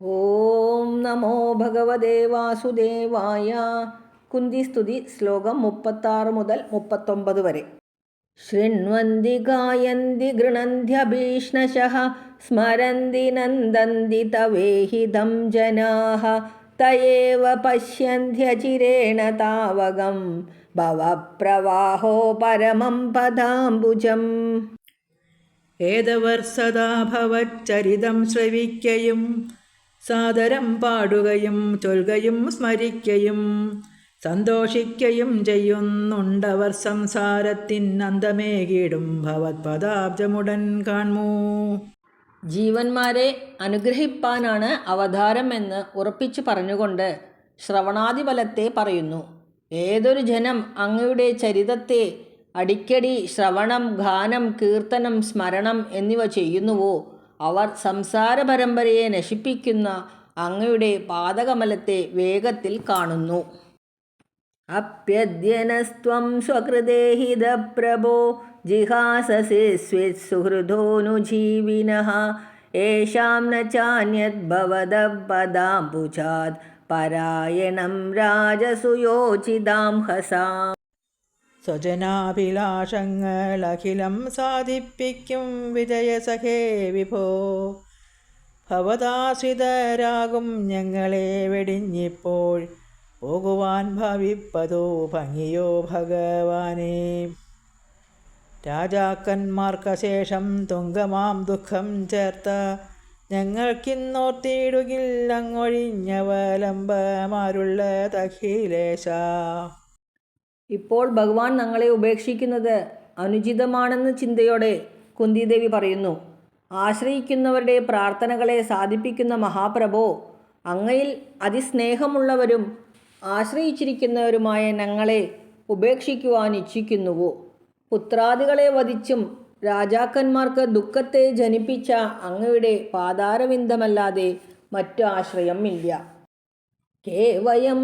ഓം നമോ ഭഗവതേ വാസുദേവായ. കുന്തിസ്തുതി ശ്ലോകം മുപ്പത്താറ് മുതൽ മുപ്പത്തൊമ്പത് വരെ. ശൃണ്വന്തി ഗായന്തി ഗൃണന്ത്യഭീഷ്ണശഃ സ്മരന്തി നന്ദന്തി തവേഹിതം ജനാः തയേവ പശ്യന്ധ്യചിരേണ താവകം. ഭവപ്രവാഹോ പരമം പദാംബുജം. ഏതവർ സദാ ഭവച്ചരിതം ശ്രവിക്കയും സാദരം പാടുകയും ചൊൽകയും സ്മരിക്കയും സന്തോഷിക്കയും ചെയ്യുന്നുണ്ടവർ സംസാരത്തിൻ അന്തമേകിടും. ഭവത്പദാബ്ജമുടൻ കാൺമൂ. ജീവന്മാരെ അനുഗ്രഹിപ്പാനാണ് അവതാരം എന്ന് ഉറപ്പിച്ചു പറഞ്ഞുകൊണ്ട് ശ്രവണാദിബലത്തെ പറയുന്നു. ഏതൊരു ജനം അങ്ങയുടെ ചരിതത്തെ അടിക്കടി ശ്രവണം ഗാനം കീർത്തനം സ്മരണം എന്നിവ ചെയ്യുന്നുവോ? അവർ സംസാര പരമ്പരയെ നശിപ്പിക്കുന്ന അങ്ങയുടെ പാദകമലത്തെ വേഗത്തിൽ കാണുന്നു. അപ്യദ്യനസ്ത്വം സ്വകൃതേ പ്രഭോ ജിഹാസസി സ്വിത്സുഹൃദോനുജീവിനഃ ഏഷാം ന ചാന്യദ്ഭവദപദാംബുജാത് പരായണം രാജസുയോചിതാം ഹസാം സ്വജനാഭിലാഷങ്ങളഖിലം സാധിപ്പിക്കും വിജയസഖേ വിഭോ. ഭവതാശ്രിതരാകും ഞങ്ങളെ വെടിഞ്ഞിപ്പോൾ പോകുവാൻ ഭവിപ്പതോ ഭംഗിയോ ഭഗവാനേ. രാജാക്കന്മാർക്കശേഷം തുങ്കമാം ദുഃഖം ചേർത്ത ഞങ്ങൾക്കിന്നോർത്തിയിടുകിൽ അങ്ങൊഴിഞ്ഞവലംബമാരുള്ള തഖിലേശ. ഇപ്പോൾ ഭഗവാൻ ഞങ്ങളെ ഉപേക്ഷിക്കുന്നത് അനുചിതമാണെന്ന് ചിന്തയോടെ കുന്തിദേവി പറയുന്നു. ആശ്രയിക്കുന്നവരുടെ പ്രാർത്ഥനകളെ സാധിപ്പിക്കുന്ന മഹാപ്രഭോ അങ്ങയിൽ അതിസ്നേഹമുള്ളവരും ആശ്രയിച്ചിരിക്കുന്നവരുമായ ഞങ്ങളെ ഉപേക്ഷിക്കുവാൻ ഇച്ഛിക്കുന്നുവോ? പുത്രാദികളെ വധിച്ചും രാജാക്കന്മാർക്ക് ദുഃഖത്തെ ജനിപ്പിച്ച അങ്ങയുടെ പാതാരവിന്ദമല്ലാതെ മറ്റു ആശ്രയം ഇല്ല കേവയം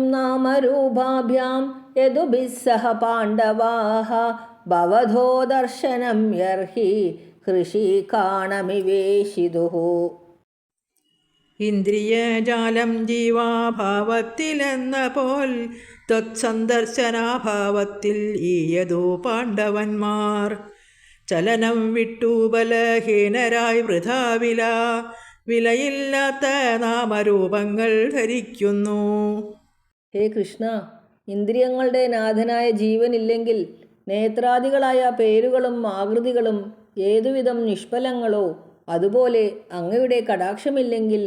यदुभिः सह पाण्डवाः भवधो दर्शनं यर्हि कृषिकाणमिवेशिदुः ഇന്ദ്രിയജാലം ജീവാഭാവത്തിലെന്ന പോൽ തത്സന്ദർശനാഭാവത്തിൽ ഈയതോ പാണ്ഡവന്മാർ. ചലനം വിട്ടു ബലഹീനരായി വൃഥാവില വിലയില്ലാത്ത നാമരൂപങ്ങൾ ധരിക്കുന്നു. ഹേ കൃഷ്ണ ഇന്ദ്രിയങ്ങളുടെ നാഥനായ ജീവനില്ലെങ്കിൽ നേത്രാദികളായ പേരുകളും ആകൃതികളും ഏതുവിധം നിഷ്ഫലങ്ങളോ അതുപോലെ അങ്ങയുടെ കടാക്ഷമില്ലെങ്കിൽ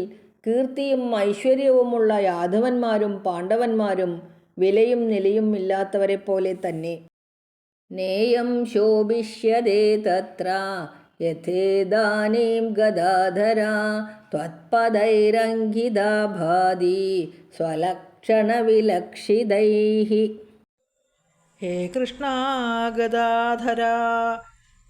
കീർത്തിയും ഐശ്വര്യവുമുള്ള യാദവന്മാരും പാണ്ഡവന്മാരും വിലയും നിലയും ഇല്ലാത്തവരെ പോലെ തന്നെ. നേയം ശോഭിഷ്യതേ തത്ര. യഥേദാനീം ഗദാധര ത്വത്പദൈരംഗിതാ ഭാതി സ്വലക്ഷണവിലക്ഷിതൈः. ഹേ കൃഷ്ണ ഗദാധര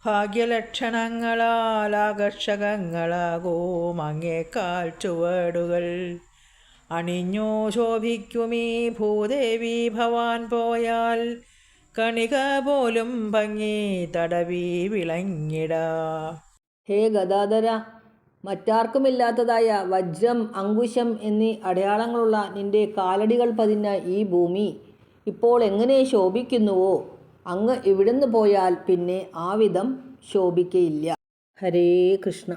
ഭാഗ്യലക്ഷണങ്ങളാൽ ആകർഷകങ്ങളാകോ മങ്ങേക്കാൽ ചുവടുകൾ. അണിഞ്ഞോ ശോഭിക്കുമീ ഭൂദേവി ഭവാൻ പോയാൽ കണിക പോലും ഭംഗി തടവി വിളങ്ങിട. ഹേ ഗദാധര മറ്റാർക്കുമില്ലാത്തതായ വജ്രം അങ്കുശം എന്നീ അടയാളങ്ങളുള്ള നിന്റെ കാലടികൾ പതിഞ്ഞ ഈ ഭൂമി ഇപ്പോൾ എങ്ങനെ ശോഭിക്കുന്നുവോ? അങ്ങ് ഇവിടുന്ന് പോയാൽ പിന്നെ ആ വിധം ശോഭിക്കയില്ല. ഹരേ കൃഷ്ണ.